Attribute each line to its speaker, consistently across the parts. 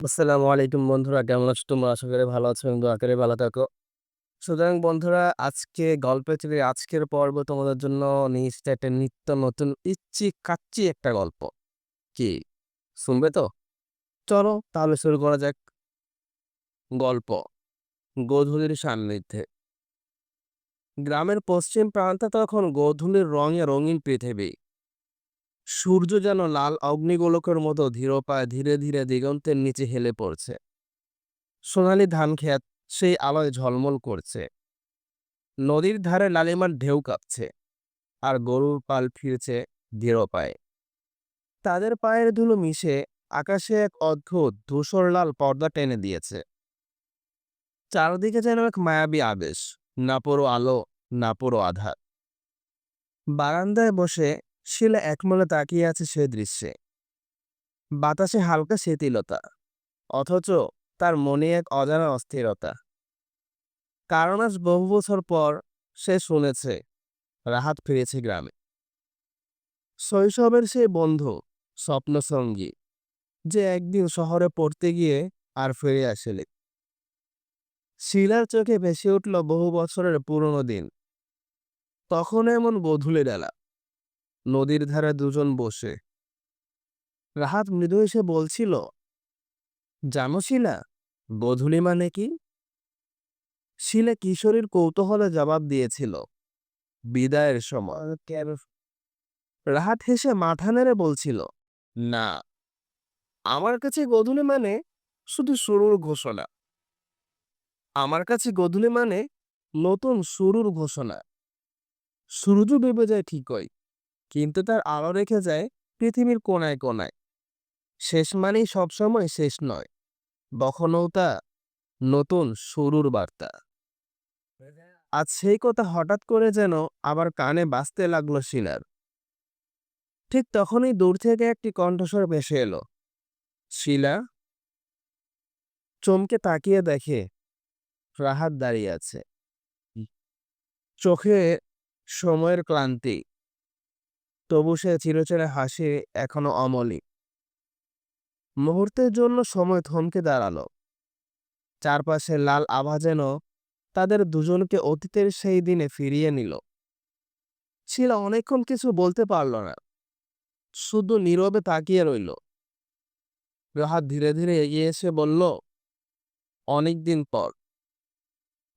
Speaker 1: আসসালামু আলাইকুম বন্ধুরা, কেমন আছো তোমরা? আশা করি ভালো আছো এবং দোয়া করে ভালো থাকো। সুতরাং বন্ধুরা, আজকে গল্পের চলে আজকের পর্ব তোমাদের জন্য নিয়ে একটা নিত্য নতুন ইচ্ছি কাচ্চি একটা গল্প। কি? শুনবে তো? চলো তাহলে শুরু করা যাক। গল্প, গোধূলির সান্নিধ্যে। গ্রামের পশ্চিম প্রান্তে তখন গোধূলির রঙে রঙিন পৃথিবী। সূর্য যেন লাল অগ্নিগোলকের মতো ধীর পায়ে ধীরে ধীরে দিগন্তের নিচে হেলে পড়ছে। সোনালি ধান ক্ষেত সেই আলোয় ঝলমল করছে। নদীর ধারে লালিমার ঢেউ কাঁপছে আর গরুর পাল ফিরছে ধীর পায়ে। তাদের পায়ের ধুলো মিশে আকাশে এক অদ্ভুত ধূসর লাল পর্দা টেনে দিয়েছে। চারদিকে যেন এক মায়াবী আবেশ, না পুরো আলো, না পুরো আধার। বারান্দায় বসে শিলা একমলে তাকিয়ে আছে সে দৃশ্যে। বাতাসে হালকা শিথিলতা, অথচ তার মনে এক অজানা অস্থিরতা। কারণ আজ বহু বছর পর সে শুনেছে, রাহাত ফিরেছে গ্রামে। শৈশবের সেই বন্ধু, স্বপ্নসঙ্গী, যে একদিন শহরে পড়তে গিয়ে আর ফিরে আসেনি। শিলার চোখে ভেসে উঠল বহু বছরের পুরনো দিন। তখন এমন বধুলে ডালা। নদীর ধারে দুজন বসে। রাহাত মৃদু এসে বলছিল, জানো শিলা গধূলি মানে কি? শিলা কিশোরীর কৌতূহলে জবাব দিয়েছিল, বিদায়ের সময়। রাহাত হেসে মাথা নেড়ে বলছিল, না, আমার কাছে গধূলি মানে শুধু শুরুর ঘোষণা। আমার কাছে গধূলি মানে নতুন শুরুর ঘোষণা। সূর্য ডুবে যায় ঠিকই কিন্তু তার আলো রেখে যায় পৃথিবীর কোনায় কোনায় শেষ মানেই সবসময় শেষ নয়, কখনও তা নতুন শুরুর বার্তা। আজ সেই কথা হঠাৎ করে যেন আবার কানে বাজতে লাগল শিলার। ঠিক তখনই দূর থেকে একটি কণ্ঠস্বর ভেসে এলো। শিলা? চমকে তাকিয়ে দেখে রাহাত দাঁড়িয়ে আছে। চোখে সময়ের ক্লান্তি। তবু সে চিরচেরা হাসি এখনও অমলি মুহূর্তের জন্য সময় থমকে দাঁড়াল। চারপাশে লাল আভা যেন তাদের দুজনকে অতীতের সেই দিনে ফিরিয়ে নিল। ছিল অনেকক্ষণ কিছু বলতে পারল না। শুধু নীরবে তাকিয়ে রইল। রাহাত ধীরে ধীরে এগিয়ে এসে বলল অনেক দিন পর।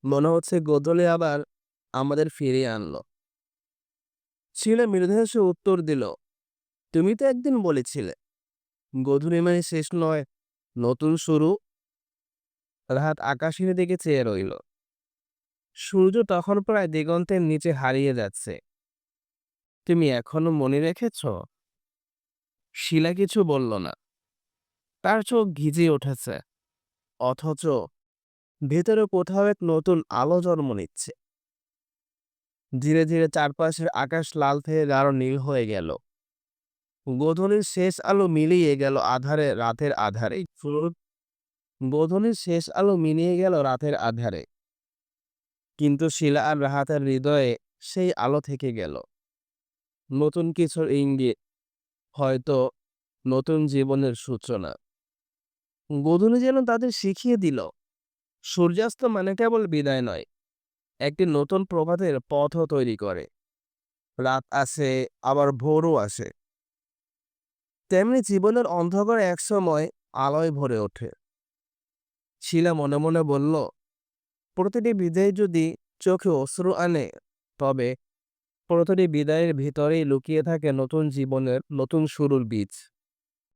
Speaker 1: মনে হচ্ছে গোদলে আবার আমাদের ফিরিয়ে আনলো। ছিলে মৃদু হেসে উত্তর দিল, তুমি তো একদিন বলেছিলে মানে শেষ নয়, নতুন শুরু। রাহাত আকাশের দিকে চেয়ে রইল। সূর্য তখন প্রায় দিগন্তের নিচে হারিয়ে যাচ্ছে। তুমি এখনও মনে রেখেছ? শিলা কিছু বলল না। তার চোখ ঘিজে উঠেছে, অথচ ভেতরে কোথাও এক নতুন আলো জন্ম নিচ্ছে। ধীরে ধীরে চারপাশের আকাশ লাল থেকে গাঢ় নীল হয়ে গেল। গোধূলির শেষ আলো মিলিয়ে গেল আধারে রাতের আধারে গোধূলির শেষ আলো মিলিয়ে গেল রাতের আধারে। কিন্তু শিলা আর রাহাতের হৃদয়ে সেই আলো থেকে গেল। নতুন কিছুর ইঙ্গিত, হয়তো নতুন জীবনের সূচনা। গোধূলি যেন তাদের শিখিয়ে দিল, সূর্যাস্ত মানে কেবল বিদায় নয় একটি নতুন প্রভাতের পথও তৈরি করে। রাত আসে আবার ভোরও আসে তেমনি জীবনের অন্ধকার একসময় আলোয় ভরে ওঠে। শিলা মনে মনে বলল, প্রতিটি বিদায় যদি চোখে অশ্রু আনে, তবে প্রতিটি বিদায়ের ভিতরেই লুকিয়ে থাকে নতুন জীবনের নতুন শুরুর বীজ।